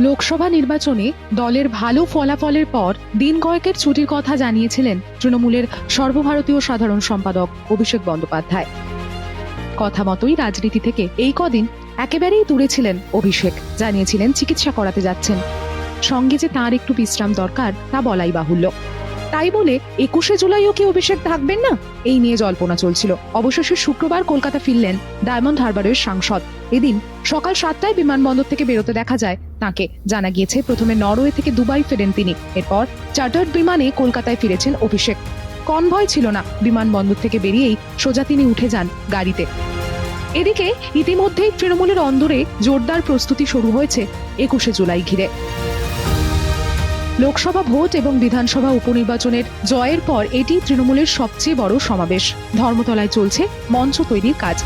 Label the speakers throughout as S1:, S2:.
S1: লোকসভা নির্বাচনে দলের ভালো ফলাফলের পর দিন কয়েকের ছুটির কথা জানিয়েছিলেন তৃণমূলের সর্বভারতীয় সাধারণ সম্পাদক অভিষেক বন্দ্যোপাধ্যায়। কথা মতোই রাজনীতি থেকে এই কদিন একেবারেই দূরে ছিলেন অভিষেক, জানিয়েছিলেন চিকিৎসা করাতে যাচ্ছেন। সঙ্গে যে তার একটু বিশ্রাম দরকার তা বলাই বাহুল্য। তাই বলে একুশে জুলাইও কি অভিষেক থাকবেন না? এই নিয়ে জল্পনা চলছিল। অবশেষে শুক্রবার কলকাতা ফিরলেন ডায়মন্ড হারবারের সাংসদ। এদিন সকাল সাতটায় বিমানবন্দর থেকে বেরোতে দেখা যায় তাকে। জানা গিয়েছে, প্রথমে নরওয়ে থেকে দুবাই ফেরেন তিনি। এরপর চার্টার্ড বিমানে কলকাতায় ফিরেছেন অভিষেক। কনভয় ছিল না। বিমানবন্দর থেকে বেরিয়েই সোজা তিনি উঠে যান গাড়িতে। এদিকে ইতিমধ্যেই তৃণমূলের অন্দরে জোরদার প্রস্তুতি শুরু হয়েছে একুশে জুলাই ঘিরে। লোকসভা ভোট এবং বিধানসভা উপনির্বাচনের জয়ের পর এটি তৃণমূলের সবচেয়ে বড় সমাবেশ। ধর্মতলায় চলছে মঞ্চ তৈরির কাজ।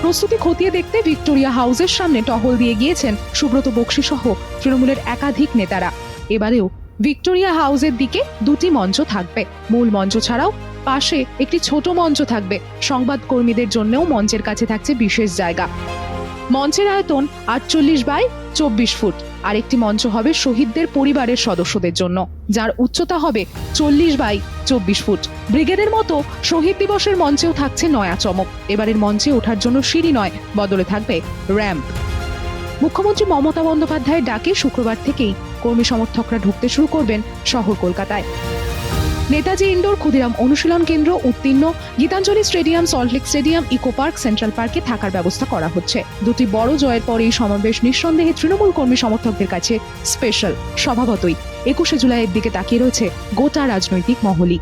S1: প্রস্তুতি খতিয়ে দেখতে ভিক্টোরিয়া হাউসের সামনে টহল দিয়ে গিয়েছেন সুব্রত বক্সি সহ তৃণমূলের একাধিক নেতারা। এবারেও ভিক্টোরিয়া হাউসের দিকে দুটি মঞ্চ থাকবে। মূল মঞ্চ ছাড়াও পাশে একটি ছোট মঞ্চ থাকবে। সংবাদ কর্মীদের জন্যও মঞ্চের কাছে থাকছে বিশেষ জায়গা। মঞ্চের আয়তন আটচল্লিশ বাই চব্বিশ ফুট। আর একটি মঞ্চ হবে শহীদদের পরিবারের সদস্যদের জন্য, যার উচ্চতা হবে চল্লিশ বাই চব্বিশ ফুট। ব্রিগেডের মতো শহীদ দিবসের মঞ্চেও থাকছে নয়া চমক। এবারের মঞ্চে ওঠার জন্য সিঁড়ি নয়, বদলে থাকবে র্যাম্প। মুখ্যমন্ত্রী মমতা বন্দ্যোপাধ্যায়ের ডাকে শুক্রবার থেকেই কর্মী সমর্থকরা ঢুকতে শুরু করবেন শহর কলকাতায়। নেতাজি ইন্ডোর ক্ষুদিরাম অনুশীলন কেন্দ্র উত্তীর্ণ। Gitanjali stadium Salt Lake stadium, eco park, central পার্কে থাকার ব্যবস্থা করা হচ্ছে। দুটি বড় জয়ের পর এই সমাবেশ নিঃসন্দেহে তৃণমূল কর্মী সমর্থকদের কাছে স্পেশাল স্বভাবতই। একুশে জুলাইয়ের দিকে তাকিয়ে রয়েছে গোটা রাজনৈতিক মহলই।